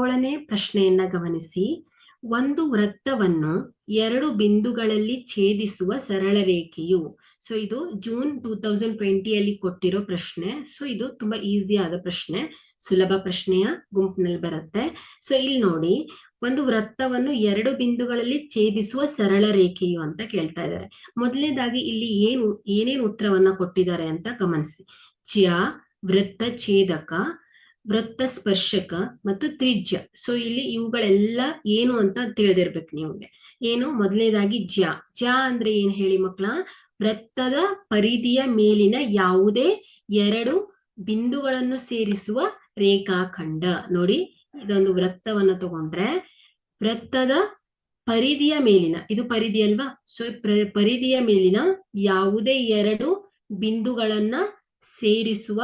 ಏಳನೇ ಪ್ರಶ್ನೆಯನ್ನ ಗಮನಿಸಿ. ಒಂದು ವೃತ್ತವನ್ನು ಎರಡು ಬಿಂದುಗಳಲ್ಲಿ ಛೇದಿಸುವ ಸರಳ ರೇಖೆಯು ಸೊ ಇದು ಜೂನ್ ಟೂ ತೌಸಂಡ್ ಟ್ವೆಂಟಿಯಲ್ಲಿ ಕೊಟ್ಟಿರೋ ಪ್ರಶ್ನೆ. ಸೊ ಇದು ತುಂಬಾ ಈಸಿ ಆದ ಪ್ರಶ್ನೆ. ಸುಲಭ ಪ್ರಶ್ನೆಯ ಗುಂಪಿನಲ್ಲಿ ಬರುತ್ತೆ. ಸೊ ಇಲ್ಲಿ ನೋಡಿ. ಒಂದು ವೃತ್ತವನ್ನು ಎರಡು ಬಿಂದುಗಳಲ್ಲಿ ಛೇದಿಸುವ ಸರಳ ರೇಖೆಯು ಅಂತ ಕೇಳ್ತಾ ಇದ್ದಾರೆ. ಮೊದಲನೇದಾಗಿ ಇಲ್ಲಿ ಏನು, ಏನೇನು ಉತ್ತರವನ್ನ ಕೊಟ್ಟಿದ್ದಾರೆ ಅಂತ ಗಮನಿಸಿ. ಚ ವೃತ್ತ ಛೇದಕ ವೃತ್ತ ಸ್ಪರ್ಶಕ ಮತ್ತು ತ್ರಿಜ್ಯ. ಸೊ ಇಲ್ಲಿ ಇವುಗಳೆಲ್ಲ ಏನು ಅಂತ ತಿಳಿದಿರ್ಬೇಕು ನಿಮ್ಗೆ. ಏನು? ಮೊದಲನೇದಾಗಿ ಜ್ಯ ಜ್ಯ ಅಂದ್ರೆ ಏನ್ ಹೇಳಿ ಮಕ್ಕಳ? ವೃತ್ತದ ಪರಿಧಿಯ ಮೇಲಿನ ಯಾವುದೇ ಎರಡು ಬಿಂದುಗಳನ್ನು ಸೇರಿಸುವ ರೇಖಾಖಂಡ. ನೋಡಿ, ಇದೊಂದು ವೃತ್ತವನ್ನ ತಗೊಂಡ್ರೆ ವೃತ್ತದ ಪರಿಧಿಯ ಮೇಲಿನ, ಇದು ಪರಿಧಿ ಅಲ್ವಾ? ಸೊ ಪರಿಧಿಯ ಮೇಲಿನ ಯಾವುದೇ ಎರಡು ಬಿಂದುಗಳನ್ನ ಸೇರಿಸುವ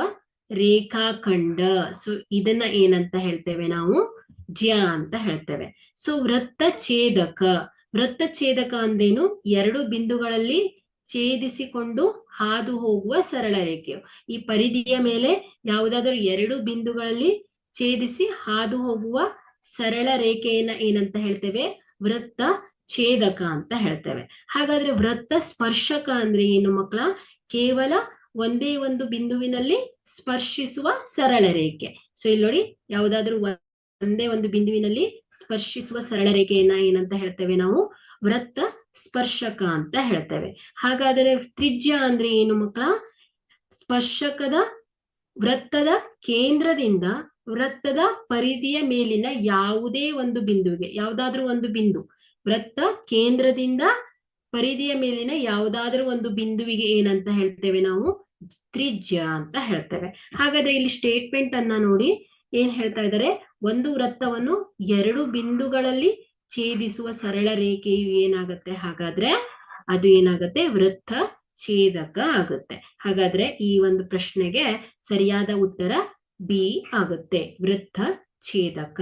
ರೇಖಾಖಂಡ ಸೊ ಇದನ್ನ ಏನಂತ ಹೇಳ್ತೇವೆ ನಾವು? ಜ್ಯ ಅಂತ ಹೇಳ್ತೇವೆ. ಸೊ ವೃತ್ತ ಛೇದಕ. ವೃತ್ತ ಛೇದಕ ಅಂದೇನು? ಎರಡು ಬಿಂದುಗಳಲ್ಲಿ ಛೇದಿಸಿಕೊಂಡು ಹಾದು ಹೋಗುವ ಸರಳ ರೇಖೆಯು. ಈ ಪರಿಧಿಯ ಮೇಲೆ ಯಾವುದಾದ್ರೂ ಎರಡು ಬಿಂದುಗಳಲ್ಲಿ ಛೇದಿಸಿ ಹಾದು ಹೋಗುವ ಸರಳ ರೇಖೆಯನ್ನ ಏನಂತ ಹೇಳ್ತೇವೆ? ವೃತ್ತ ಛೇದಕ ಅಂತ ಹೇಳ್ತೇವೆ. ಹಾಗಾದ್ರೆ ವೃತ್ತ ಸ್ಪರ್ಶಕ ಅಂದ್ರೆ ಏನು ಮಕ್ಕಳ? ಕೇವಲ ಒಂದೇ ಒಂದು ಬಿಂದುವಿನಲ್ಲಿ ಸ್ಪರ್ಶಿಸುವ ಸರಳ ರೇಖೆ. ಸೊ ಇಲ್ಲಿ ನೋಡಿ, ಯಾವುದಾದ್ರೂ ಒಂದೇ ಒಂದು ಬಿಂದುವಿನಲ್ಲಿ ಸ್ಪರ್ಶಿಸುವ ಸರಳ ರೇಖೆಯನ್ನ ಏನಂತ ಹೇಳ್ತೇವೆ ನಾವು? ವೃತ್ತ ಸ್ಪರ್ಶಕ ಅಂತ ಹೇಳ್ತೇವೆ. ಹಾಗಾದರೆ ತ್ರಿಜ್ಯ ಅಂದ್ರೆ ಏನು ಮಕ್ಕಳ? ಸ್ಪರ್ಶಕದ ವೃತ್ತದ ಕೇಂದ್ರದಿಂದ ವೃತ್ತದ ಪರಿಧಿಯ ಮೇಲಿನ ಯಾವುದೇ ಒಂದು ಬಿಂದುವಿಗೆ, ಯಾವುದಾದ್ರೂ ಒಂದು ಬಿಂದು, ವೃತ್ತ ಕೇಂದ್ರದಿಂದ ಪರಿಧಿಯ ಮೇಲಿನ ಯಾವುದಾದ್ರೂ ಒಂದು ಬಿಂದುವಿಗೆ ಏನಂತ ಹೇಳ್ತೇವೆ ನಾವು? ತ್ರಿಜ್ಯ ಅಂತ ಹೇಳ್ತೇವೆ. ಹಾಗಾದ್ರೆ ಇಲ್ಲಿ ಸ್ಟೇಟ್ಮೆಂಟ್ ಅನ್ನ ನೋಡಿ ಏನ್ ಹೇಳ್ತಾ ಇದ್ದಾರೆ? ಒಂದು ವೃತ್ತವನ್ನು ಎರಡು ಬಿಂದುಗಳಲ್ಲಿ ಛೇದಿಸುವ ಸರಳ ರೇಖೆಯು ಏನಾಗುತ್ತೆ? ಹಾಗಾದ್ರೆ ಅದು ಏನಾಗುತ್ತೆ? ವೃತ್ತ ಛೇದಕ ಆಗುತ್ತೆ. ಹಾಗಾದ್ರೆ ಈ ಒಂದು ಪ್ರಶ್ನೆಗೆ ಸರಿಯಾದ ಉತ್ತರ ಬಿ ಆಗುತ್ತೆ. ವೃತ್ತ ಛೇದಕ.